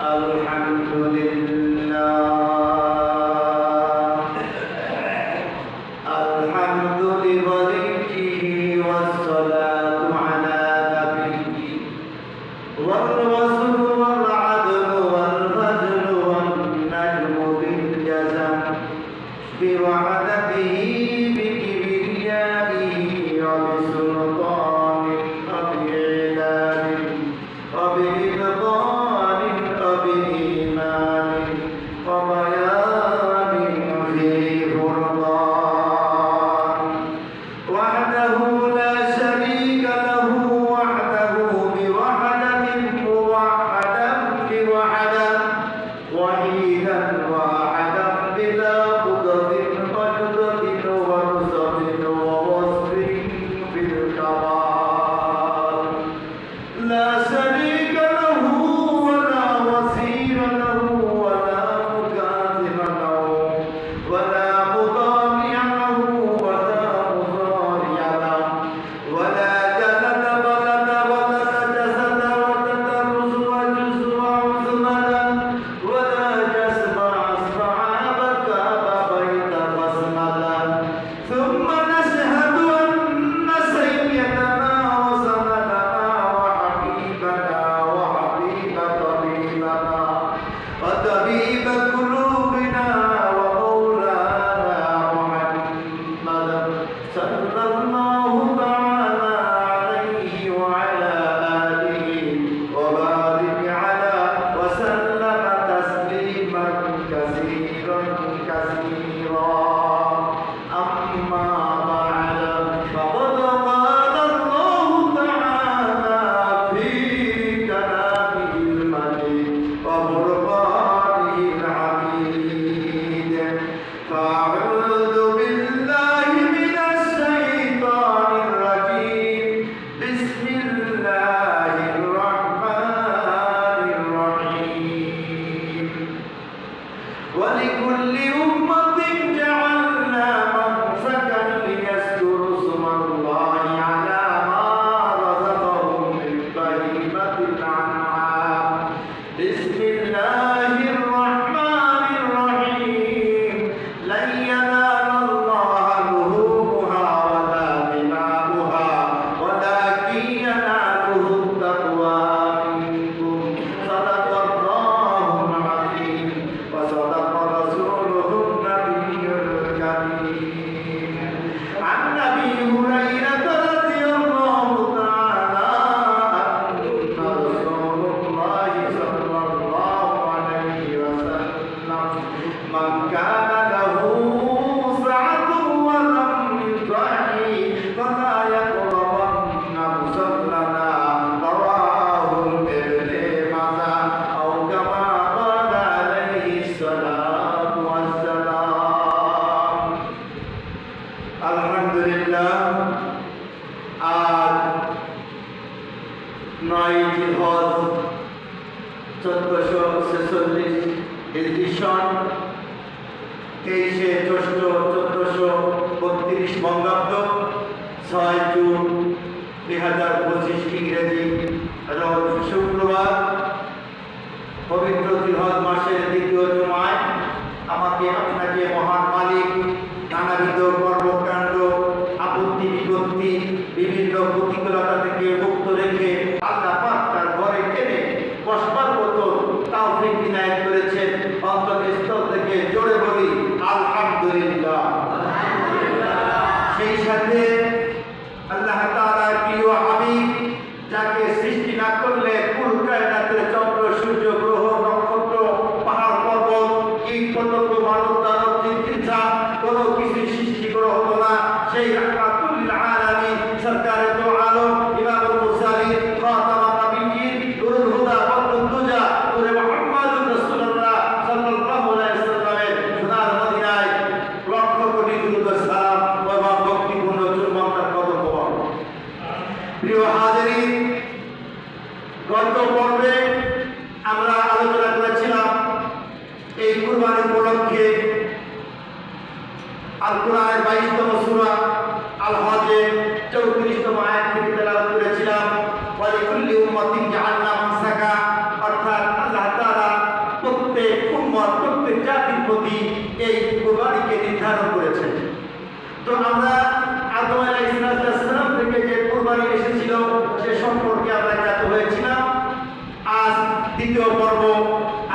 الحمد لله وحده لا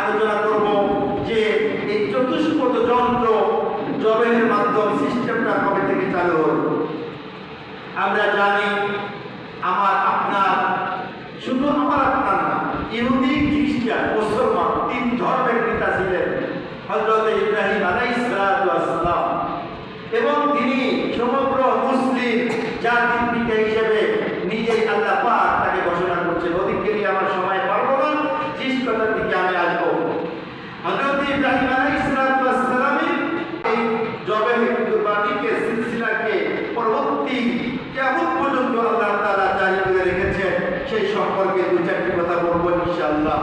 আলোচনা করব যে এই চতুষ্পদ যন্ত্র জবের মাধ্যম সিস্টেমটা কবে থেকে চালু হল? আমরা জানি আমার আপনার, শুধু আমার আপনার না, ইহুদি, খ্রিস্টান সেই সম্পর্কে দু চারটি কথা বলব ইনশাআল্লাহ।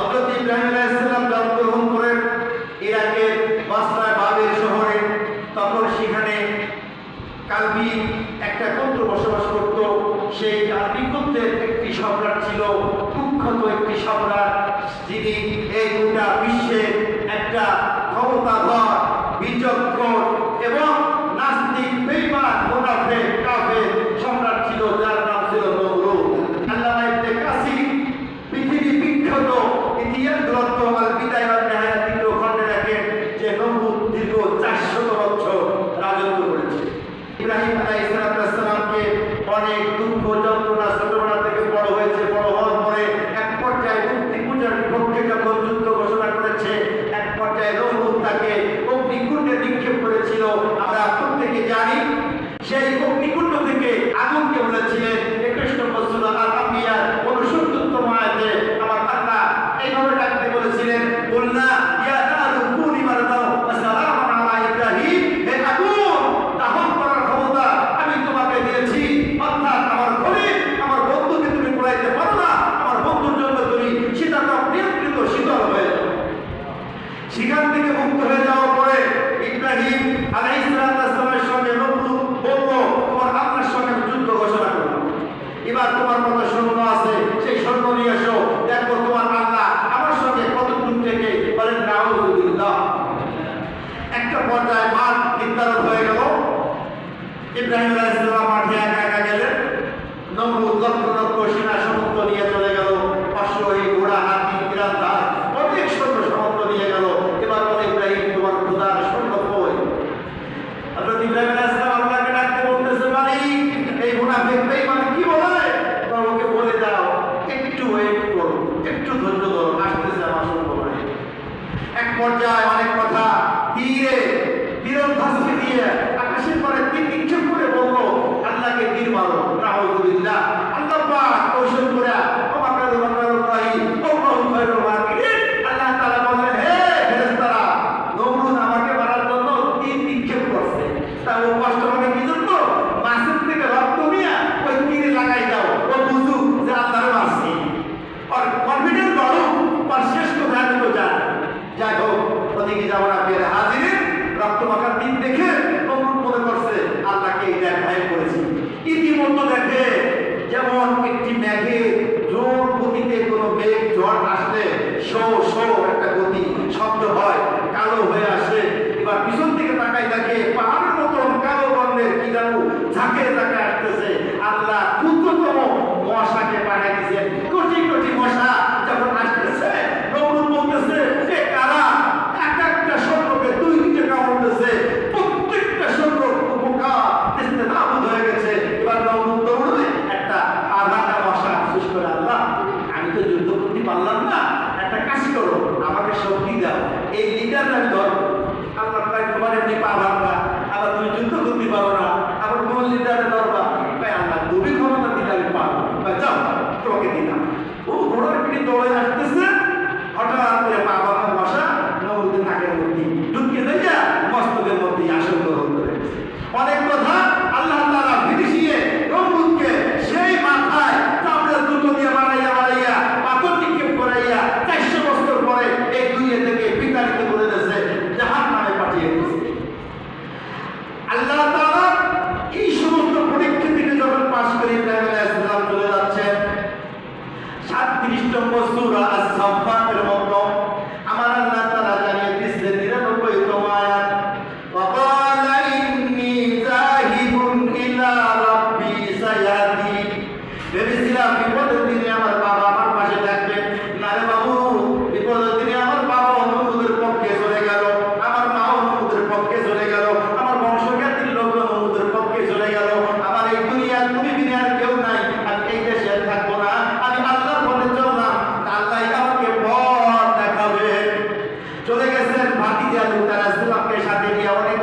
অর্থাৎ ইব্রাহিম আলাইহিস সালাম করে পর্যায়ে দিকে হাজিরের রক্ত মাখার দিন দেখে তমরুদ মনে করছে, আল্লাহকে এই দেখ করেছি। ইতিমধ্যে দেখে করে আল্লাহ, আমি তো যুদ্ধ করতে পারলাম না, একটা কাজ করো, আমাকে শক্তি দাও। এই লিডার আমি ধর আল্লাহ তোমার এমনি পা ভাঙা আবার তুমি যুদ্ধ আল্লাহর de la pesadería ahora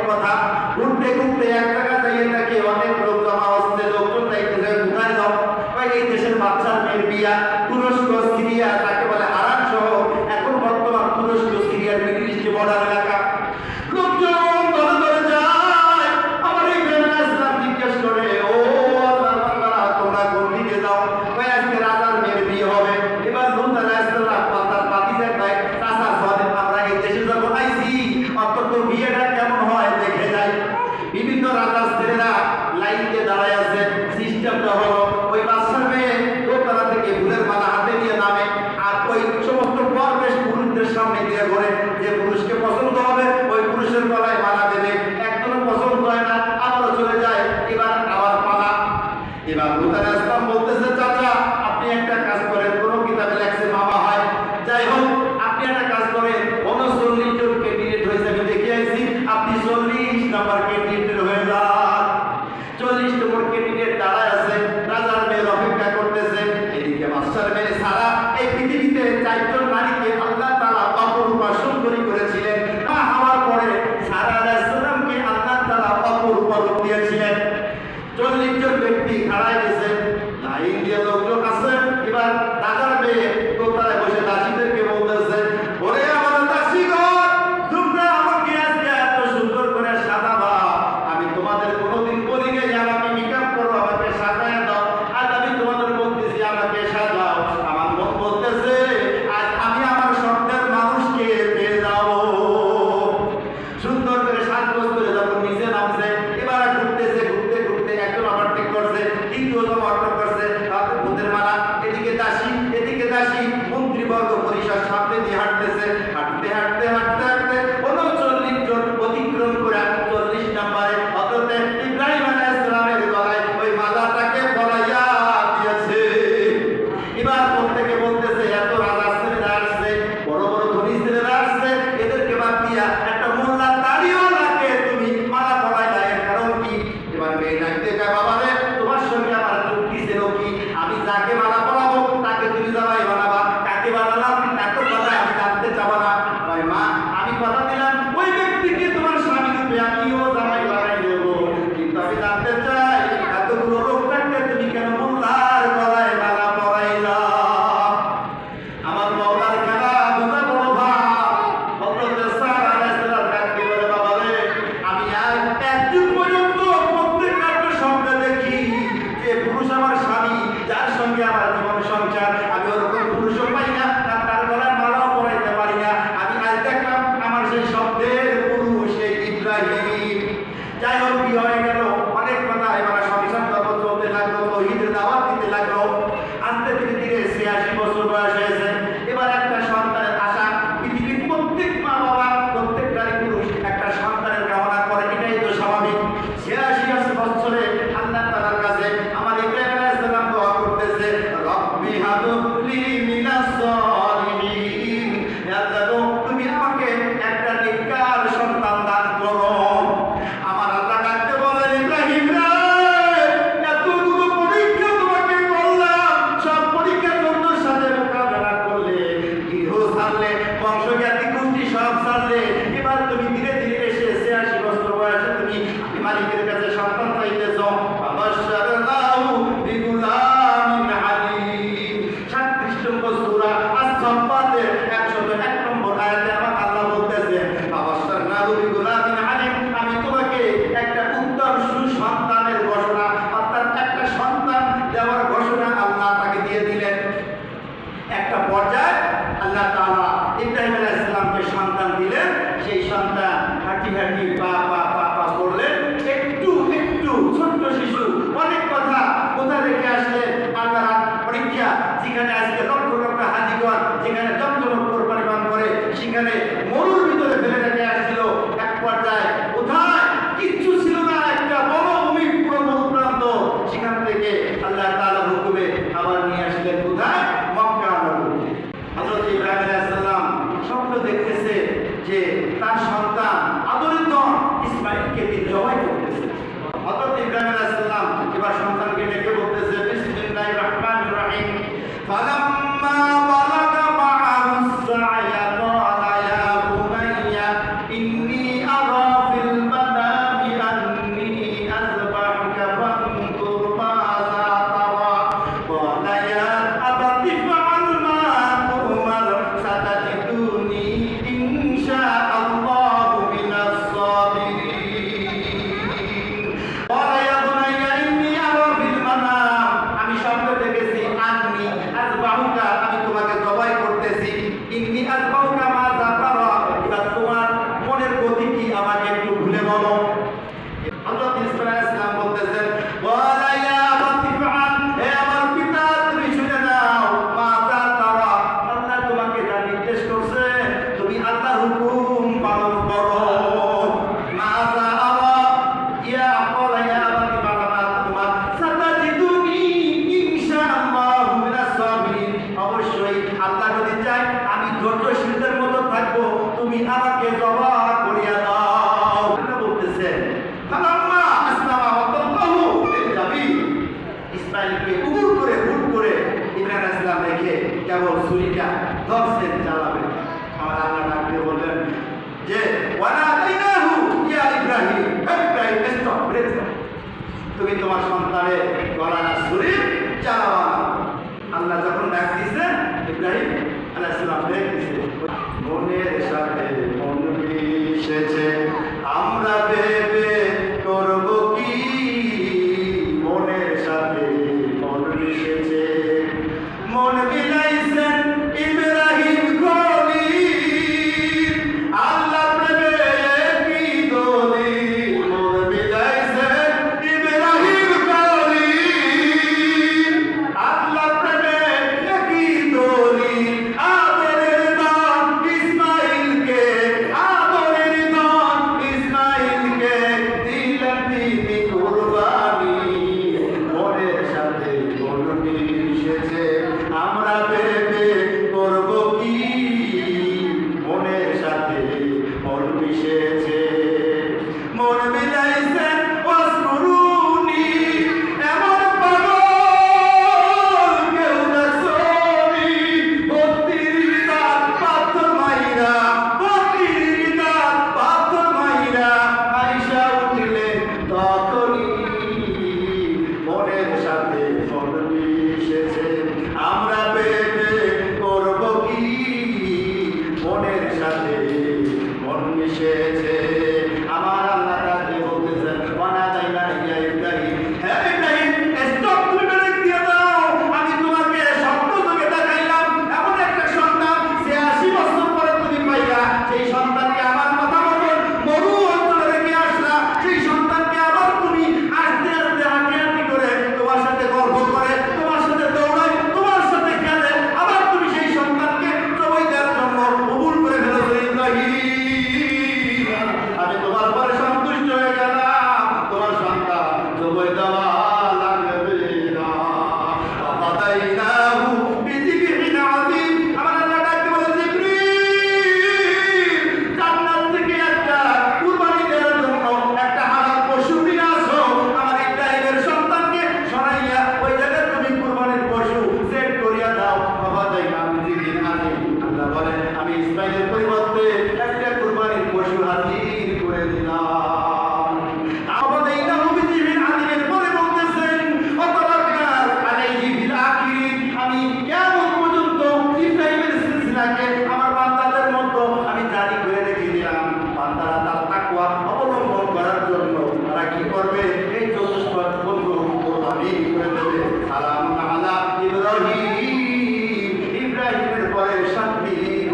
নম্বর সূরা আস-সাফফাতের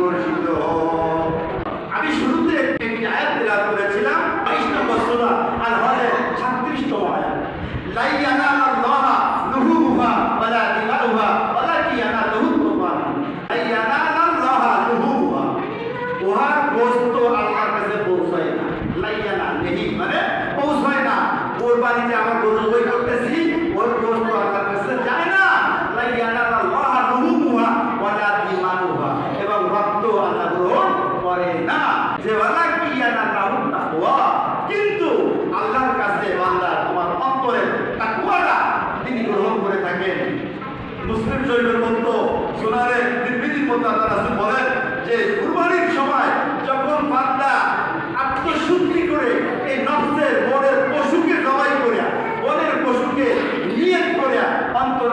বিকশিত আমি শুধু করে থাকেন। মুসলিম জৈবের মতো সোনারের নির্মিতির মতো আল্লাহ বলেন যে কুরবানির সময় যখন বান্দা আত্মশুদ্ধি করে এই নফসের বনের পশুকে জবাই করিয়া, বনের পশুকে নিয়ে করিয়া অন্তর